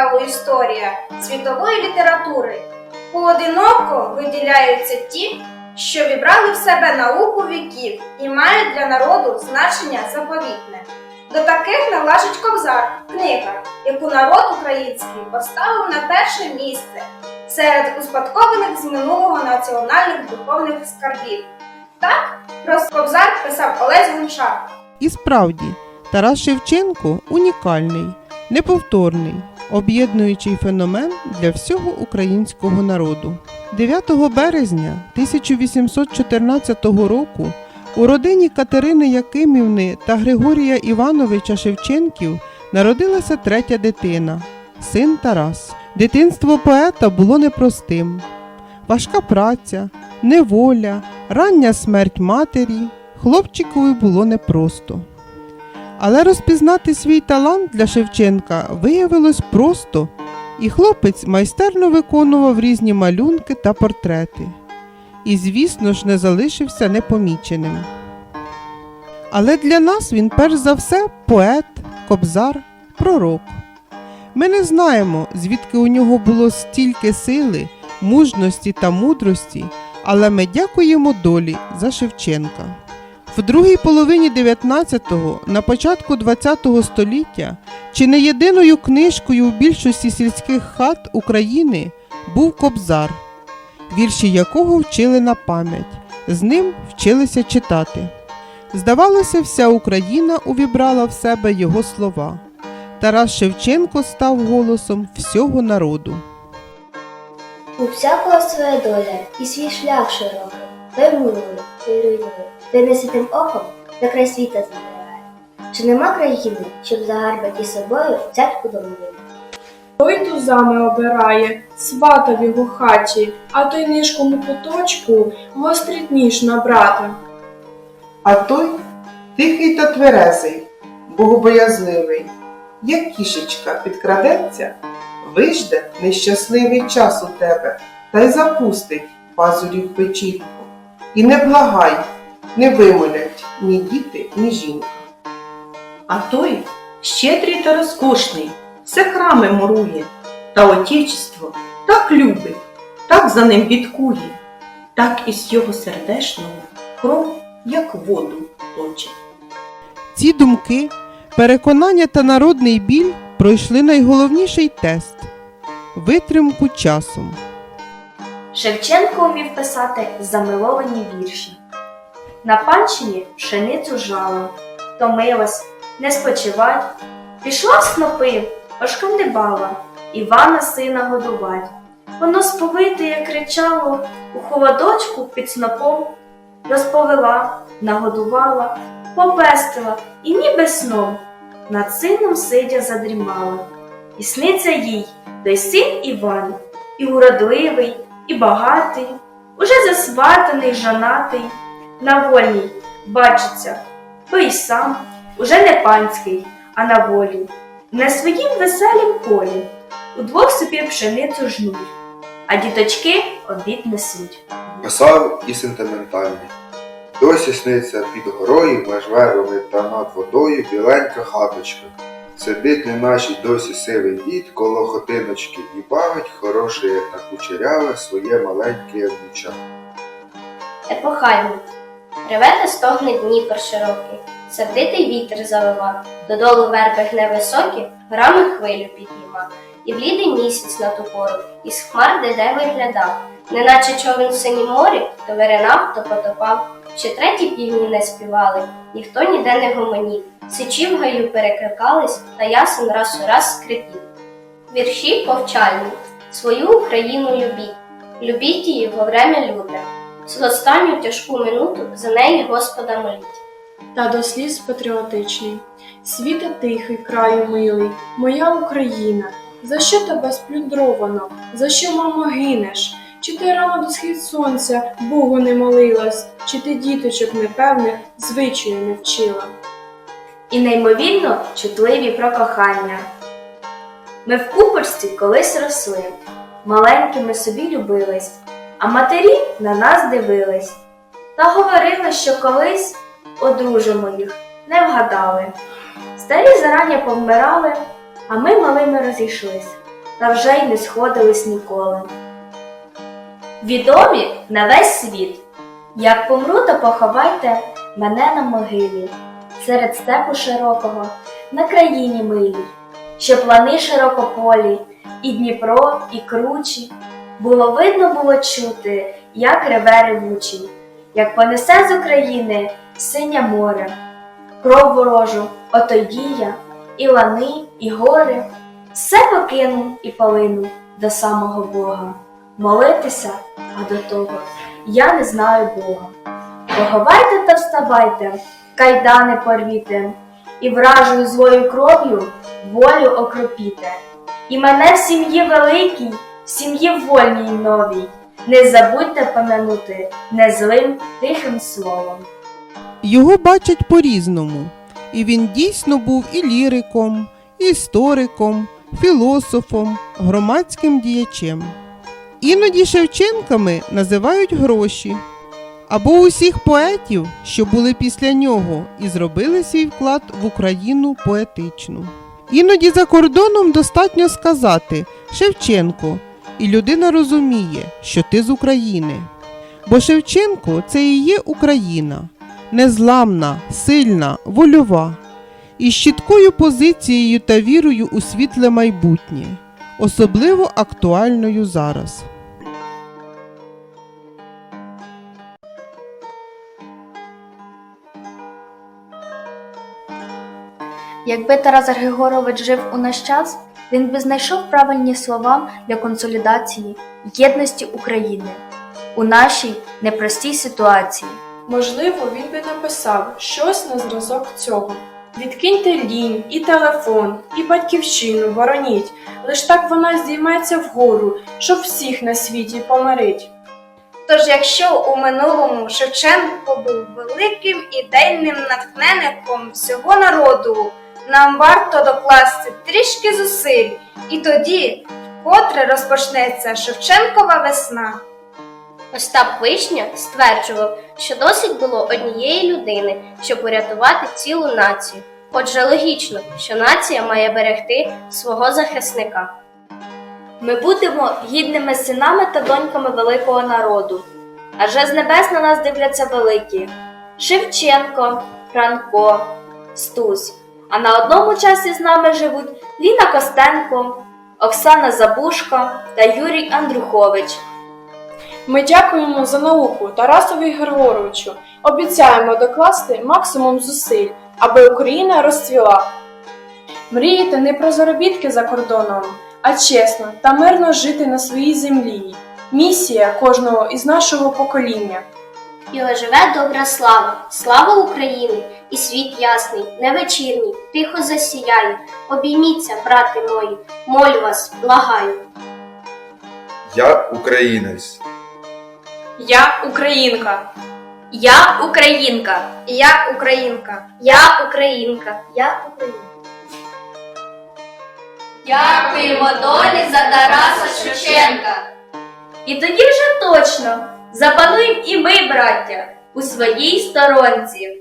яскрава історія світової літератури. Поодиноко виділяються ті, що вібрали в себе науку віків і мають для народу значення заповітне. До таких належить Кобзар, книга, яку народ український поставив на перше місце серед успадкованих з минулого національних духовних скарбів. Так про Кобзар писав Олесь Гончар. І справді, Тарас Шевченко унікальний, неповторний, об'єднуючий феномен для всього українського народу. 9 березня 1814 року у родині Катерини Якимівни та Григорія Івановича Шевченків народилася третя дитина син Тарас. Дитинство поета було непростим. Важка праця, неволя, рання смерть матері хлопчикові було непросто. Але розпізнати свій талант для Шевченка виявилось просто, і хлопець майстерно виконував різні малюнки та портрети. І, звісно ж, не залишився непоміченим. Але для нас він перш за все поет, кобзар, пророк. Ми не знаємо, звідки у нього було стільки сили, мужності та мудрості, але ми дякуємо долі за Шевченка. В другій половині 19-го, на початку 20-го століття, чи не єдиною книжкою у більшості сільських хат України був Кобзар, вірші якого вчили на пам'ять, з ним вчилися читати. Здавалося, вся Україна увібрала в себе його слова. Тарас Шевченко став голосом всього народу. У всякого своя доля і свій шлях широкий, милує, руйнує, той неситим оком на край світа забирає. Чи нема країни, щоб загарбати собою цятку домовину? Той тузами обирає, свата в його хаті, а той нишкому куточку гострить ніж на брата. А той тихий та тверезий, богобоязливий, як кішечка підкрадеться, вижде нещасливий час у тебе та й запустить пазурі в печінку. І не благай, не вимолять ні діти, ні жінка. А той щедрий та розкошний, все храми мурує, та отечество так любить, так за ним бідкує, так із його сердешного кров, як воду точить. Ці думки, переконання та народний біль пройшли найголовніший тест витримку часом. Шевченко вмів писати замиловані вірші. На панщині пшеницю жала, втомилась, не спочивать, пішла в снопи, ошкандибала, Івана сина годувать. Воно сповите кричало, у холодочку під снопом, розповела, нагодувала, попестила і ніби сном над сином сидя задрімала. І сниться їй той син Іван, і уродливий, і багатий, уже засватаний, жанатий, на вольній бачиться, бо сам уже не панський, а на волі, на своїм веселім полі, удвох собі пшеницю жнуть, а діточки обід несуть. Писав і сентиментальний. Досі сниться під горою меж вербами та над водою біленька хаточка. Сидить неначе досі сивий дід коло хотиночки і бавить хороше, на кучеряве, своє маленьке ягнича. Епохальний. Реве та стогне Дніпр широкий, сердитий вітер завива, додолу верби гне високі, горами хвилю підніма. І блідий місяць на ту пору, із хмар де виглядав, неначе човен в синім морі, то виринав, то потопав. Ще треті півні не співали, ніхто ніде не гомонів, сичі в гаю перекликались, та ясен раз у раз скрипів. Вірші повчальні, свою Україну любіть, любіть її во время людне. В останню тяжку минуту за неї Господа моліть. Та до сліз патріотичний. Світе тихий, краю милий, моя Україна, за що тебе сплюндровано, за що, мамо, гинеш? Чи ти рано до схід сонця Богу не молилась, чи ти діточок непевних звичаю не вчила? і неймовірно чутливі про кохання. Ми в купорстві колись росли, маленькими собі любились, а матері на нас дивились та говорили, що колись одружимо їх, не вгадали. Старі зарані повмирали, а ми малими розійшлись. та вже й не сходились ніколи. Відомі на весь світ. Як помру, то поховайте мене на могилі, серед степу широкого, на країні милій, щоб лани широкополі, і Дніпро, і кручі. Було видно, було чути, як реве ревучий, як понесе з України синє море, кров ворожу, ото дія, і лани, і гори, все покину і полину до самого Бога. Молитися, а до того я не знаю Бога. Поховайте та вставайте, кайдани порвіте, і вражою злою кров'ю волю окропіте. І мене в сім'ї великій, сім'ї вольній новій, не забудьте помянути незлим тихим словом. Його бачать по-різному, і він дійсно був і ліриком, і істориком, філософом, громадським діячем. Іноді Шевченками називають гроші або усіх поетів, що були після нього і зробили свій вклад в Україну поетичну. Іноді за кордоном достатньо сказати Шевченко, і людина розуміє, що ти з України. Бо Шевченко це і є Україна незламна, сильна, вольова, із чіткою позицією та вірою у світле майбутнє, особливо актуальною зараз. Якби Тарас Григорович жив у наш час, він би знайшов правильні слова для консолідації єдності України у нашій непростій ситуації. Можливо, він би написав щось на зразок цього. Відкиньте лінь і телефон, і батьківщину бороніть, лиш так вона здійметься вгору, щоб всіх на світі помирить. Тож, якщо у минулому Шевченко був великим ідейним натхненником всього народу, нам варто докласти трішки зусиль, і тоді вкотре розпочнеться Шевченкова весна. Остап Вишня стверджував, що досить було однієї людини, щоб урятувати цілу націю. Отже, логічно, що нація має берегти свого захисника. Ми будемо гідними синами та доньками великого народу. Адже з небес на нас дивляться великі Шевченко, Франко, Стус. А на одному часі з нами живуть Ліна Костенко, Оксана Забушко та Юрій Андрухович. Ми дякуємо за науку Тарасові Григоровичу. Обіцяємо докласти максимум зусиль, аби Україна розцвіла. Мріяти не про заробітки за кордоном, а чесно та мирно жити на своїй землі. Місія кожного із нашого покоління. І оживе добра слава, слава України, і світ ясний, невечірній, тихо засіяє. Обійміться, брати мої, молю вас, благаю. Я українець. Я українка. Я українка. Я українка. Я українка, я українка. Дякуємо долі за Тараса Шевченка. І тоді вже точно запануємо і ми, браття, у своїй сторонці.